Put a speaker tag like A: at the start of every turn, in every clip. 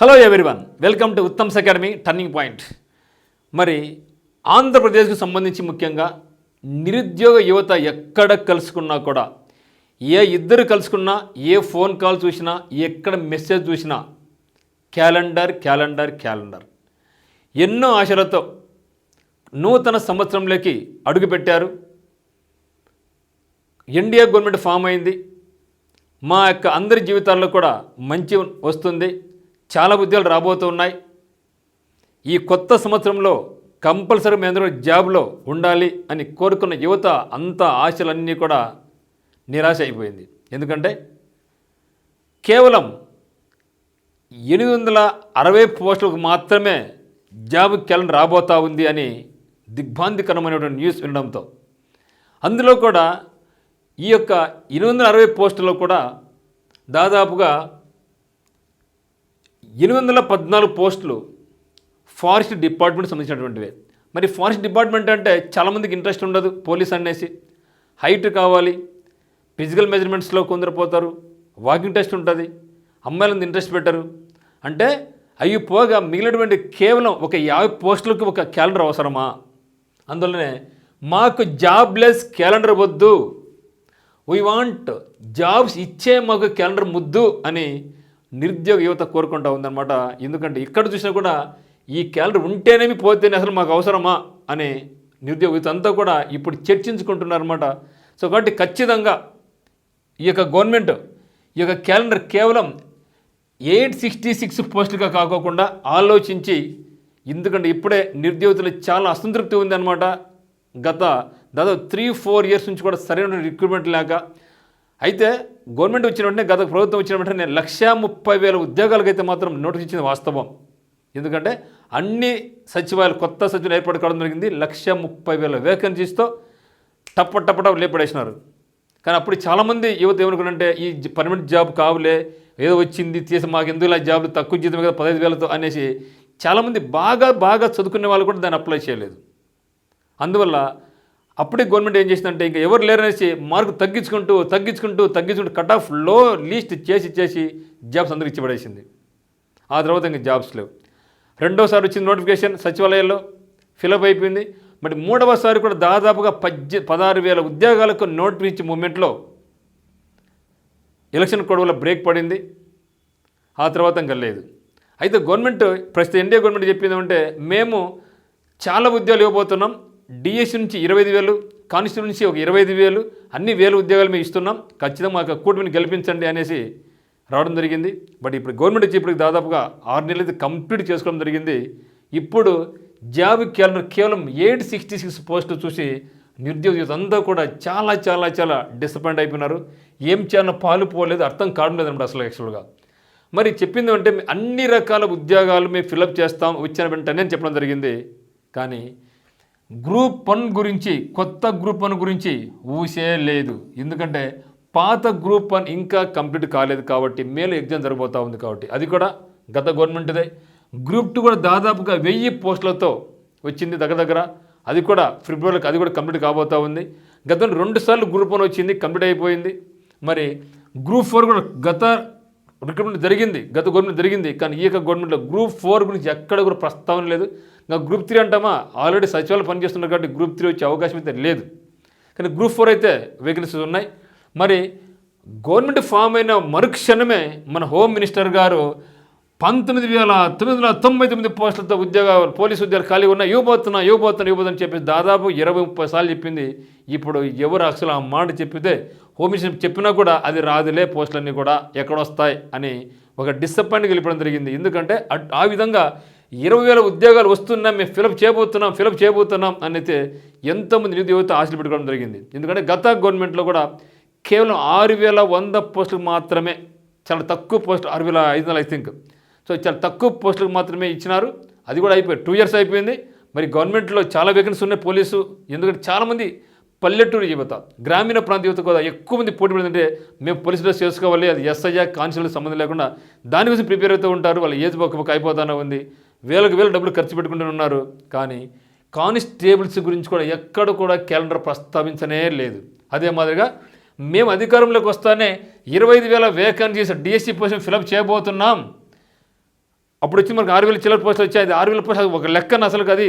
A: Hello everyone welcome to Uttam's academy turning point మరి ఆంధ్రప్రదేశ్కు సంబంధించి ముఖ్యంగా నిరుద్యోగ యువత ఎక్కడ కలుసుకున్నా కూడా ఏ ఇద్దరు కలుసుకున్నా ఏ ఫోన్ కాల్ చూసినా ఎక్కడ మెసేజ్ చూసినా క్యాలెండర్ క్యాలెండర్ క్యాలెండర్. ఎన్నో ఆశలతో నూతన సంవత్సరంలోకి అడుగుపెట్టారు ఎన్డీఏ గవర్నమెంట్ ఫామ్ అయింది. మా యొక్క అందరి జీవితాల్లో కూడా మంచి వస్తుంది. చాలా ఉద్యోగాలు రాబోతూ ఉన్నాయి. ఈ కొత్త సంవత్సరంలో కంపల్సరీ మీ అందరూ జాబ్లో ఉండాలి అని కోరుకున్న యువత అంత ఆశలన్నీ కూడా నిరాశ అయిపోయింది. ఎందుకంటే కేవలం ఎనిమిది వందల అరవై పోస్టులకు మాత్రమే జాబ్ క్యాలెండర్ రాబోతా ఉంది అని దిగ్భాంతికరమైనటువంటి న్యూస్ వినడంతో. అందులో కూడా ఈ యొక్క ఎనిమిది వందల అరవై పోస్టుల్లో కూడా దాదాపుగా ఎనిమిది వందల పద్నాలుగు పోస్టులు ఫారెస్ట్ డిపార్ట్మెంట్ సంబంధించినటువంటివే. మరి ఫారెస్ట్ డిపార్ట్మెంట్ అంటే చాలామందికి ఇంట్రెస్ట్ ఉండదు పోలీస్ అనేసి. హైట్ కావాలి ఫిజికల్ మెజర్మెంట్స్లో కొందరు పోతారు వాకింగ్ టెస్ట్ ఉంటుంది అమ్మాయిలంత ఇంట్రెస్ట్ పెట్టరు. అంటే అవి పోగా మిగిలినటువంటి కేవలం ఒక యాభై పోస్టులకు ఒక క్యాలెండర్ అవసరమా? అందువల్లనే మాకు జాబ్లెస్ క్యాలెండర్ వద్దు. వీ వాంట్ జాబ్స్ ఇచ్చే మాకు క్యాలెండర్ ముద్దు అని నిరుద్యోగ యువత కోరుకుంటా ఉందన్నమాట. ఎందుకంటే ఇక్కడ చూసినా కూడా ఈ క్యాలెండర్ ఉంటేనేమి పోతేనే అసలు మాకు అవసరమా అనే నిరుద్యోగ యువత అంతా కూడా ఇప్పుడు చర్చించుకుంటున్నారన్నమాట. సో కాబట్టి ఖచ్చితంగా ఈ యొక్క గవర్నమెంట్ ఈ యొక్క క్యాలెండర్ కేవలం ఎయిట్ సిక్స్టీ సిక్స్ పోస్టులుగా కాకోకుండా ఆలోచించి ఎందుకంటే ఇప్పుడే నిరుద్యోగులు చాలా అసంతృప్తి ఉందన్నమాట. గత దాదాపు త్రీ ఫోర్ ఇయర్స్ నుంచి కూడా సరైన రిక్రూట్మెంట్ లేక అయితే గవర్నమెంట్ వచ్చిన వెంటనే గత ప్రభుత్వం వచ్చిన వెంటనే లక్షా ముప్పై వేల ఉద్యోగాలకైతే మాత్రం నోటీస్ ఇచ్చింది వాస్తవం. ఎందుకంటే అన్ని సచివాలయాలు కొత్త సచివాలయం ఏర్పాటు కావడం జరిగింది. లక్ష ముప్పై వేల వేకెన్సీస్తో టప్ప టప్ప లేపడేసినారు. కానీ అప్పుడు చాలామంది యువత ఏమనుకుంటే ఈ పర్మనెంట్ జాబ్ కావులే ఏదో వచ్చింది తీసి మాకు ఎందుకు ఇలా జాబ్లు తక్కువ జీతం కదా పదహైదు వేలతో అనేసి చాలామంది బాగా బాగా చదువుకునే వాళ్ళు కూడా దాన్ని అప్లై చేయలేదు. అందువల్ల అప్పుడే గవర్నమెంట్ ఏం చేసిందంటే ఇంకా ఎవరు లేరనేసి మార్కు తగ్గించుకుంటూ తగ్గించుకుంటూ తగ్గించుకుంటూ కట్ ఆఫ్లో లీస్ట్ చేసి చేసి జాబ్స్ అందరికి ఇచ్చిపడేసింది. ఆ తర్వాత ఇంకా జాబ్స్ లేవు. రెండోసారి వచ్చింది నోటిఫికేషన్ సచివాలయంలో ఫిలప్ అయిపోయింది. మరి మూడవసారి కూడా దాదాపుగా పద్దె పదహారు వేల ఉద్యోగాలకు నోటిఫికేషన్ మూమెంట్లో ఎలక్షన్ కోడ్ వల్ల బ్రేక్ పడింది. ఆ తర్వాత ఇంకా లేదు. అయితే గవర్నమెంట్ ప్రస్తుతం ఇండియా గవర్నమెంట్ చెప్పింది అంటే మేము చాలా ఉద్యోగాలు ఇవ్వబోతున్నాం. డిఎస్సి నుంచి ఇరవై ఐదు వేలు కానిస్టేబుల్ నుంచి ఒక ఇరవై ఐదు వేలు అన్ని వేలు ఉద్యోగాలు మేము ఇస్తున్నాం. ఖచ్చితంగా మాకు కూటమిని గెలిపించండి అనేసి రావడం జరిగింది. బట్ ఇప్పుడు గవర్నమెంట్ వచ్చి దాదాపుగా ఆరు నెలలు అయితే కంప్లీట్ చేసుకోవడం జరిగింది. ఇప్పుడు జాబ్ క్యాలెండర్ కేవలం ఎయిట్ సిక్స్టీ సిక్స్ పోస్టు చూసి నిరుద్యోగ అంతా కూడా చాలా చాలా చాలా డిసప్పాయింట్ అయిపోయినారు. ఏం చేయాలో పాలు పోలేదు అర్థం కావడం లేదన్నమాట అసలు యాక్చువల్గా మరి చెప్పింది అంటే అన్ని రకాల ఉద్యోగాలు మేము ఫిలప్ చేస్తాం వచ్చిన వెంటనే చెప్పడం జరిగింది. కానీ గ్రూప్ వన్ గురించి కొత్త గ్రూప్ వన్ గురించి ఊసే లేదు. ఎందుకంటే పాత గ్రూప్ వన్ ఇంకా కంప్లీట్ కాలేదు కాబట్టి మేలు ఎగ్జామ్ జరగబోతూ ఉంది కాబట్టి. అది కూడా గత గవర్నమెంట్దే. గ్రూప్ టూ కూడా దాదాపుగా వెయ్యి పోస్టులతో వచ్చింది దగ్గర దగ్గర. అది కూడా ఫిబ్రవరికి అది కూడా కంప్లీట్ కాబోతూ ఉంది. గతంలో రెండు సార్లు గ్రూప్ వన్ వచ్చింది కంప్లీట్ అయిపోయింది. మరి గ్రూప్ ఫోర్ కూడా గత రిక్రూట్మెంట్ జరిగింది గత గవర్నమెంట్ జరిగింది కానీ ఈ యొక్క గవర్నమెంట్లో గ్రూప్ ఫోర్ గురించి ఎక్కడ కూడా ప్రస్తావన లేదు. ఇంకా గ్రూప్ త్రీ అంటామా? ఆల్రెడీ సచివాలయం పనిచేస్తున్నారు కాబట్టి గ్రూప్ త్రీ వచ్చే అవకాశం అయితే లేదు. కానీ గ్రూప్ ఫోర్ అయితే వేకెన్సీస్ ఉన్నాయి. మరి గవర్నమెంట్ ఫామ్ అయిన మరుక్షణమే మన హోమ్ మినిస్టర్ గారు పంతొమ్మిది వేల తొమ్మిది వందల తొంభై తొమ్మిది పోస్టులతో ఉద్యోగ పోలీసు ఉద్యోగాలు ఖాళీ ఉన్నాయి ఇవ్వబోతున్నా ఇవ్వబోతున్నా ఇవ్వబోతున్నా చెప్పి దాదాపు ఇరవై ముప్పై సార్లు చెప్పింది. ఇప్పుడు ఎవరు అసలు ఆ మాట చెప్పితే హోమ్ చెప్పినా కూడా అది రాదులే పోస్టులన్నీ కూడా ఎక్కడొస్తాయి అని ఒక డిసప్పాయింట్ గెలిపడం జరిగింది. ఎందుకంటే అట్- ఆ విధంగా ఇరవై వేల ఉద్యోగాలు వస్తున్నాం మేము ఫిలప్ చేయబోతున్నాం ఫిలప్ చేయబోతున్నాం అని అయితే ఎంతోమంది నిరుద్యోగితో ఆశలు పెట్టుకోవడం జరిగింది. ఎందుకంటే గత గవర్నమెంట్లో కూడా కేవలం ఆరు వేల వంద పోస్టులకు మాత్రమే చాలా తక్కువ పోస్ట్ ఆరు వేల ఐదు వందలు ఐ థింక్. సో చాలా తక్కువ పోస్టులకు మాత్రమే ఇచ్చినారు. అది కూడా అయిపోయి టూ ఇయర్స్ అయిపోయింది. మరి గవర్నమెంట్లో చాలా వేకెన్సీ ఉన్నాయి పోలీసు. ఎందుకంటే చాలామంది పల్లెటూరు యువత గ్రామీణ ప్రాంత యువత కూడా ఎక్కువ మంది పోటీ పడిందంటే మేము పోలీస్ డ్రెస్ చేసుకోవాలి అది ఎస్ఐ కానిస్టేబుల్ సంబంధం లేకుండా దానికోసం ప్రిపేర్ అవుతూ ఉంటారు వాళ్ళ ఏజ్ ఒక పక్క అయిపోతానే ఉంది. వేలకు వేల డబ్బులు ఖర్చు పెట్టుకుంటూ ఉన్నారు. కానీ కానిస్టేబుల్స్ గురించి కూడా ఎక్కడ కూడా క్యాలెండర్ ప్రస్తావించనే లేదు. అదే మాదిరిగా మేము అధికారంలోకి వస్తానే ఇరవై ఐదు వేల వేకెన్సీస్ డిఎస్సి పోస్టులు ఫిలప్ చేయబోతున్నాం. అప్పుడు వచ్చి మనకు ఆరు వేల చిల్లర పోస్టులు వచ్చాయి. అది ఆరు వేల పోస్టులు అది ఒక లెక్కన అసలు అది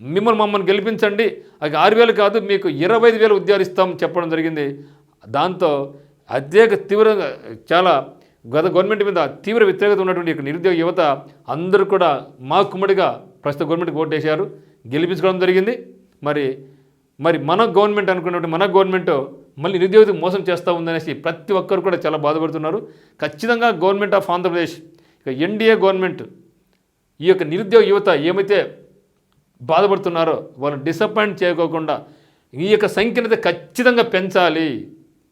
A: మిమ్మల్ని మమ్మల్ని గెలిపించండి. అది ఆరు వేలు కాదు మీకు ఇరవై ఐదు వేలు ఉద్యోగాలు ఇస్తాం చెప్పడం జరిగింది. దాంతో అత్యేక తీవ్రంగా చాలా గత గవర్నమెంట్ మీద తీవ్ర వ్యతిరేకత ఉన్నటువంటి ఇక్కడ నిరుద్యోగ యువత అందరూ కూడా మా కుమ్మడిగా ప్రస్తుత గవర్నమెంట్కి ఓటు వేశారు. గెలిపించుకోవడం జరిగింది. మరి మరి మన గవర్నమెంట్ అనుకున్నటువంటి మన గవర్నమెంట్ మళ్ళీ నిరుద్యోగి మోసం చేస్తూ ఉందనేసి ప్రతి ఒక్కరు కూడా చాలా బాధపడుతున్నారు. ఖచ్చితంగా గవర్నమెంట్ ఆఫ్ ఆంధ్రప్రదేశ్ ఇక ఎన్డీఏ గవర్నమెంట్ ఈ యొక్క నిరుద్యోగ యువత ఏమైతే బాధపడుతున్నారో వాళ్ళు డిసప్పాయింట్ చేయకోకుండా ఈ యొక్క సంఖ్యను ఖచ్చితంగా పెంచాలి.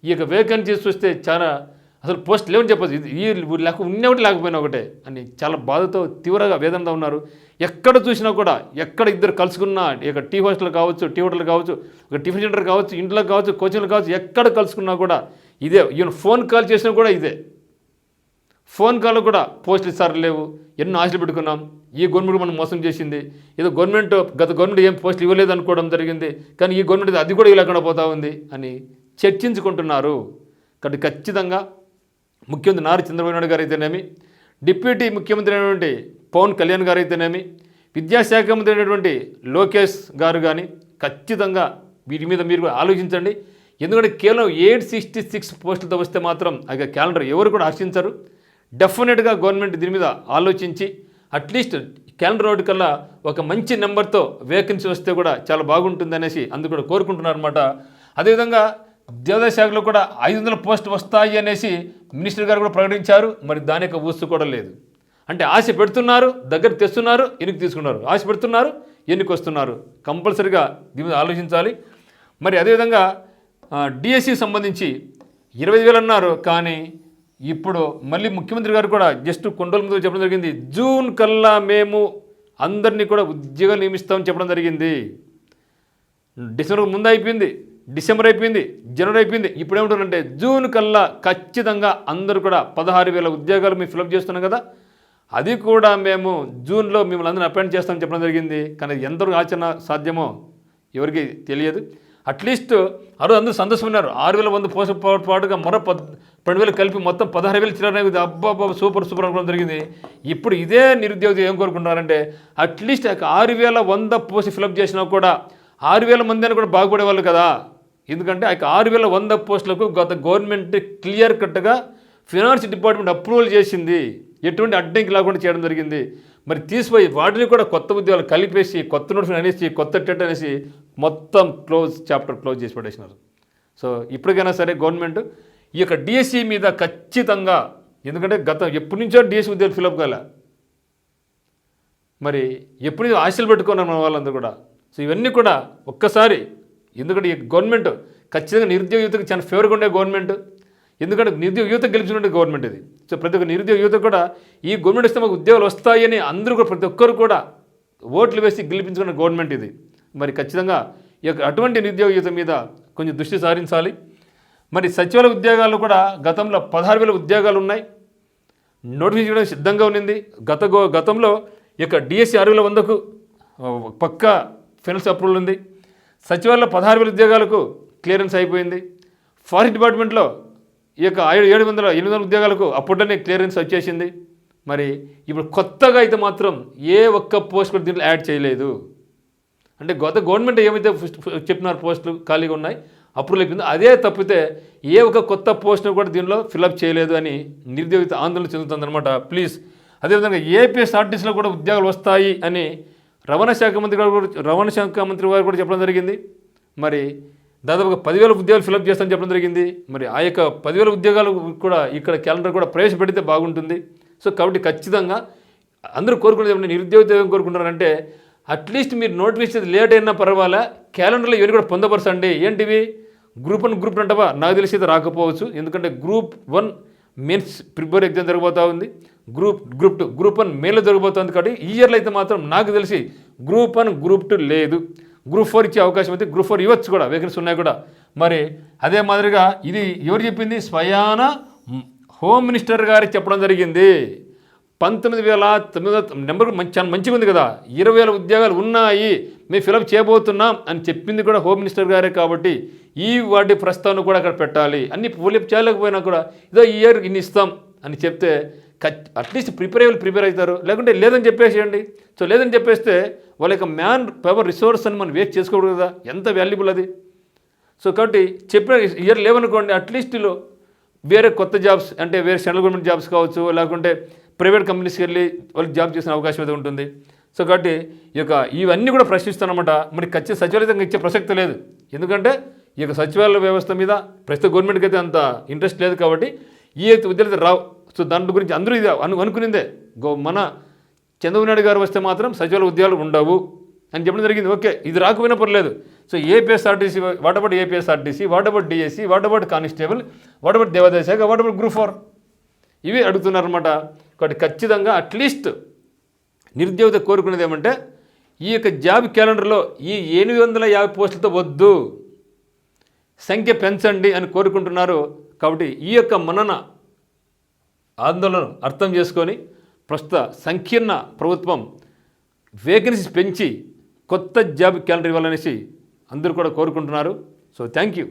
A: ఈ యొక్క వేకెన్సీస్ చూస్తే చాలా అసలు పోస్ట్ లేవని చెప్పచ్చు. ఇది ఈ లేక ఉన్న ఒకటి లేకపోయినా ఒకటే అని చాలా బాధతో తీవ్రంగా వేదనతో ఉన్నారు. ఎక్కడ చూసినా కూడా ఎక్కడ ఇద్దరు కలుసుకున్నా ఇక టీ హోస్టల్ కావచ్చు టీ హోటల్ కావచ్చు ఒక టిఫిన్ సెంటర్ కావచ్చు ఇంట్లో కావచ్చు కోచింగ్లు కావచ్చు ఎక్కడ కలుసుకున్నా కూడా ఇదే. ఈవెన్ ఫోన్ కాల్ చేసినా కూడా ఇదే. ఫోన్ కాల్ కూడా పోస్టులు ఇస్తారు లేవు. ఎన్నో ఆశలు పెట్టుకున్నాం. ఈ గవర్నమెంట్ మనం మోసం చేసింది. ఏదో గవర్నమెంట్ గత గవర్నమెంట్ ఏం పోస్టులు ఇవ్వలేదు అనుకోవడం జరిగింది. కానీ ఈ గవర్నమెంట్ అది కూడా ఇవ్వలేకుండా పోతా ఉంది అని చర్చించుకుంటున్నారు. కాబట్టి ఖచ్చితంగా ముఖ్యమంత్రి నారా చంద్రబాబు నాయుడు గారు అయితేనేమి డిప్యూటీ ముఖ్యమంత్రి అయినటువంటి పవన్ కళ్యాణ్ గారు అయితేనేమి విద్యాశాఖ మంత్రి అయినటువంటి లోకేష్ గారు కానీ ఖచ్చితంగా వీటి మీద మీరు కూడా ఆలోచించండి. ఎందుకంటే కేవలం ఎయిట్ సిక్స్టీ సిక్స్ పోస్టులతో వస్తే మాత్రం ఆ క్యాలెండర్ ఎవరు కూడా ఆశించరు డెఫినెట్గా గవర్నమెంట్ దీని మీద ఆలోచించి అట్లీస్ట్ క్యాలెండర్ రోడ్డు కల్లా ఒక మంచి నెంబర్తో వేకెన్సీ వస్తే కూడా చాలా బాగుంటుంది అనేసి అందుకు కూడా కోరుకుంటున్నారు అనమాట అదేవిధంగా దేవాదాయ శాఖలో కూడా ఐదు వందల పోస్టులు వస్తాయి అనేసి మినిస్టర్ గారు కూడా ప్రకటించారు. మరి దాని యొక్క ఊసు కూడా లేదు. అంటే ఆశ పెడుతున్నారు దగ్గర తెస్తున్నారు ఎన్నిక తీసుకున్నారు. ఆశ పెడుతున్నారు ఎన్నిక వస్తున్నారు. కంపల్సరిగా దీని మీద ఆలోచించాలి. మరి అదేవిధంగా డిఎస్సి సంబంధించి ఇరవై వేలు అన్నారు. కానీ ఇప్పుడు మళ్ళీ ముఖ్యమంత్రి గారు కూడా జస్ట్ కొండల ముందు చెప్పడం జరిగింది. జూన్ కల్లా మేము అందరినీ కూడా ఉద్యోగాలు నియమిస్తామని చెప్పడం జరిగింది. డిసెంబర్ ముందు అయిపోయింది. డిసెంబర్ అయిపోయింది. జనవరి అయిపోయింది. ఇప్పుడు ఏమంటారంటే జూన్ కల్లా ఖచ్చితంగా అందరూ కూడా పదహారు వేల ఉద్యోగాలు మేము ఫిలప్ చేస్తున్నాం కదా. అది కూడా మేము జూన్లో మిమ్మల్ని అందరిని అపాయింట్ చేస్తామని చెప్పడం జరిగింది. కానీ ఎంతవరకు ఆచరణ సాధ్యమో ఎవరికి తెలియదు. అట్లీస్ట్ ఆ రోజు అందరూ సంతోషమన్నారు ఆరు వేల వంద పోస్ట్ పాటుగా మరో పద్ రెండు వేలు కలిపి మొత్తం పదహారు వేలు చిల్లర అబ్బా సూపర్ సూపర్ అనుకోవడం జరిగింది. ఇప్పుడు ఇదే నిరుద్యోగి ఏం కోరుకుంటున్నారంటే అట్లీస్ట్ ఆరు వేల వంద పోస్ట్ ఫిలప్ చేసినా కూడా ఆరు వేల మంది అని కూడా బాగుపడేవాళ్ళు కదా. ఎందుకంటే ఆ ఆరు వేల వంద పోస్టులకు గత గవర్నమెంట్ క్లియర్ కట్గా ఫినాన్స్ డిపార్ట్మెంట్ అప్రూవల్ చేసింది. ఎటువంటి అడ్డంకి లేకుండా చేయడం జరిగింది. మరి తీసిపోయి వాటిని కూడా కొత్త ఉద్యోగాలు కలిపేసి కొత్త నోటిఫికేషన్ అనేసి కొత్త టెట్ అనేసి మొత్తం క్లోజ్ చాప్టర్ క్లోజ్ చేసి పడేసినారు. సో ఇప్పటికైనా సరే గవర్నమెంట్ ఈ యొక్క డిఎస్సి మీద ఖచ్చితంగా ఎందుకంటే గత ఎప్పటి నుంచో డిఎస్సి ఉద్యోగులు ఫిలప్ కాలే. మరి ఎప్పుడు ఆశలు పెట్టుకున్నారు మన వాళ్ళందరూ కూడా? సో ఇవన్నీ కూడా ఒక్కసారి ఎందుకంటే ఈ గవర్నమెంట్ ఖచ్చితంగా నిరుద్యోగ యువతకు చాలా ఫేవర్గా ఉండే గవర్నమెంట్. ఎందుకంటే నిరుద్యోగ యువత గెలిచినటువంటి గవర్నమెంట్ ఇది. సో ప్రతి ఒక్క నిరుద్యోగ యువత కూడా ఈ గవర్నమెంట్ ఇస్తే మాకు ఉద్యోగాలు వస్తాయని అందరూ కూడా ప్రతి ఒక్కరు కూడా ఓట్లు వేసి గెలిపించుకున్న గవర్నమెంట్ ఇది. మరి ఖచ్చితంగా ఈ యొక్క అటువంటి నిరుద్యోగ యువత మీద కొంచెం దృష్టి సారించాలి. మరి సచివాలయ ఉద్యోగాలు కూడా గతంలో పదహారు వేల ఉద్యోగాలు ఉన్నాయి. నోటిఫికేషన్ చేయడం సిద్ధంగా ఉన్నింది. గత గో గతంలో ఈ యొక్క డిఎస్సి ఆరు వేల వందకు పక్క పక్కా అప్రూవల్ ఉంది. సచివాలయంలో పదహారు వేల ఉద్యోగాలకు క్లియరెన్స్ అయిపోయింది. ఫారెస్ట్ డిపార్ట్మెంట్లో ఈ యొక్క ఏడు ఏడు వందల ఎనిమిది వందల ఉద్యోగాలకు అప్పుడనే క్లియరెన్స్ వచ్చేసింది. మరి ఇప్పుడు కొత్తగా అయితే మాత్రం ఏ ఒక్క పోస్ట్ కూడా దీంట్లో యాడ్ చేయలేదు. అంటే గత గవర్నమెంట్ ఏమైతే చెప్పినారు పోస్టులు ఖాళీగా ఉన్నాయి. అప్రూవల్ అయిపోయింది అదే తప్పితే ఏ ఒక కొత్త పోస్ట్ను కూడా దీనిలో ఫిలప్ చేయలేదు అని నిరుద్యోగిత ఆందోళన చెందుతుందన్నమాట ప్లీజ్. అదేవిధంగా ఏపీఎస్ఆర్టీసీలో కూడా ఉద్యోగాలు వస్తాయి అని రవాణా శాఖ మంత్రి గారు కూడా రవాణా శాఖ మంత్రి గారు కూడా చెప్పడం జరిగింది. మరి దాదాపుగా పదివేల ఉద్యోగాలు ఫిలప్ చేస్తామని చెప్పడం జరిగింది. మరి ఆ యొక్క పదివేల ఉద్యోగాలు కూడా ఇక్కడ క్యాలెండర్ కూడా ప్రవేశపెడితే బాగుంటుంది. సో కాబట్టి ఖచ్చితంగా అందరూ కోరుకునేది నిరుద్యోగ ఏం కోరుకుంటారంటే అట్లీస్ట్ మీరు నోటిఫికేషన్ లేట్ అయినా పర్వాలే క్యాలెండర్లో ఇవన్నీ కూడా పొందపరచండి. ఏంటివి? గ్రూప్ వన్ గ్రూప్ అంటవా? నాకు తెలిసి అయితే రాకపోవచ్చు. ఎందుకంటే group one mains prepare exam జరగబోతా ఉంది. Group group two group one మేలో జరగబోతుంది కాబట్టి ఈ ఇయర్లో అయితే మాత్రం నాకు తెలిసి గ్రూప్ వన్ గ్రూప్ టూ లేదు. గ్రూప్ ఫోర్ ఇచ్చే అవకాశం అయితే గ్రూప్ ఫోర్ ఇవ్వచ్చు కూడా. వేకెన్సీ ఉన్నాయి కూడా. మరి అదే మాదిరిగా ఇది ఎవరు చెప్పింది? స్వయాన హోమ్ మినిస్టర్ గారు చెప్పడం జరిగింది. పంతొమ్మిది వేల తొమ్మిది నెంబర్ మంచి చాలా మంచిగా ఉంది కదా. ఇరవై వేల ఉద్యోగాలు ఉన్నాయి. మేము ఫిలప్ చేయబోతున్నాం అని చెప్పింది కూడా హోమ్ మినిస్టర్ గారే కాబట్టి ఈ వాటి ప్రస్తావన కూడా అక్కడ పెట్టాలి. అన్ని పోలిప్ చేయలేకపోయినా కూడా ఇదో ఈ ఇయర్ ఇన్ని ఇస్తాం అని చెప్తే అట్లీస్ట్ ప్రిపేర్ అయ్యి ప్రిపేర్ అవుతారు. లేకుంటే లేదని చెప్పేసేయండి. సో లేదని చెప్పేస్తే వాళ్ళ యొక్క మ్యాన్ పవర్ రిసోర్స్ అని మనం వేస్ట్ చేసుకోకూడదు కదా. ఎంత వాల్యుబుల్ అది. సో కాబట్టి చెప్పిన ఇయర్ లేవనుకోండి అట్లీస్ట్లో వేరే కొత్త జాబ్స్ అంటే వేరే సెంట్రల్ గవర్నమెంట్ జాబ్స్ కావచ్చు లేకుంటే ప్రైవేట్ కంపెనీస్కి వెళ్ళి వాళ్ళకి జాబ్ చేసిన అవకాశం అయితే ఉంటుంది. సో కాబట్టి ఈ యొక్క ఇవన్నీ కూడా ప్రశ్నిస్తానమాట మరి ఖచ్చితంగా సచివాలయంగా ఇచ్చే ప్రసక్తి లేదు. ఎందుకంటే ఈ యొక్క సచివాలయ వ్యవస్థ మీద ప్రస్తుత గవర్నమెంట్కి అయితే అంత ఇంట్రెస్ట్ లేదు కాబట్టి ఈ అయితే విద్యార్థి రావు. సో దాంట్లో గురించి అందరూ ఇది అను అనుకునిందే. గో మన చంద్రబాబు నాయుడు గారు వస్తే మాత్రం సచివాలయ ఉద్యోగాలు ఉండవు అని చెప్పడం జరిగింది. ఓకే ఇది రాకపోయినా పర్లేదు. So APSRTC what about APSRTC what about DSC what about constable what about దేవాదాయ శాఖ వాట్ అబౌట్ గ్రూప్ ఫోర్? ఇవి అడుగుతున్నారన్నమాట. కాబట్టి ఖచ్చితంగా అట్లీస్ట్ నిరుద్యోగిత కోరుకునేది ఏమంటే ఈ యొక్క జాబ్ క్యాలెండర్లో ఈ ఎనిమిది వందల యాభై పోస్టులతో వద్దు. సంఖ్య పెంచండి అని కోరుకుంటున్నారు. కాబట్టి ఈ యొక్క మనన ఆందోళన అర్థం చేసుకొని ప్రస్తుత సంకీర్ణ ప్రభుత్వం వేకెన్సీస్ పెంచి కొత్త జాబ్ క్యాలెండర్ ఇవ్వాలనేసి అందరూ కూడా కోరుకుంటున్నారు. So thank you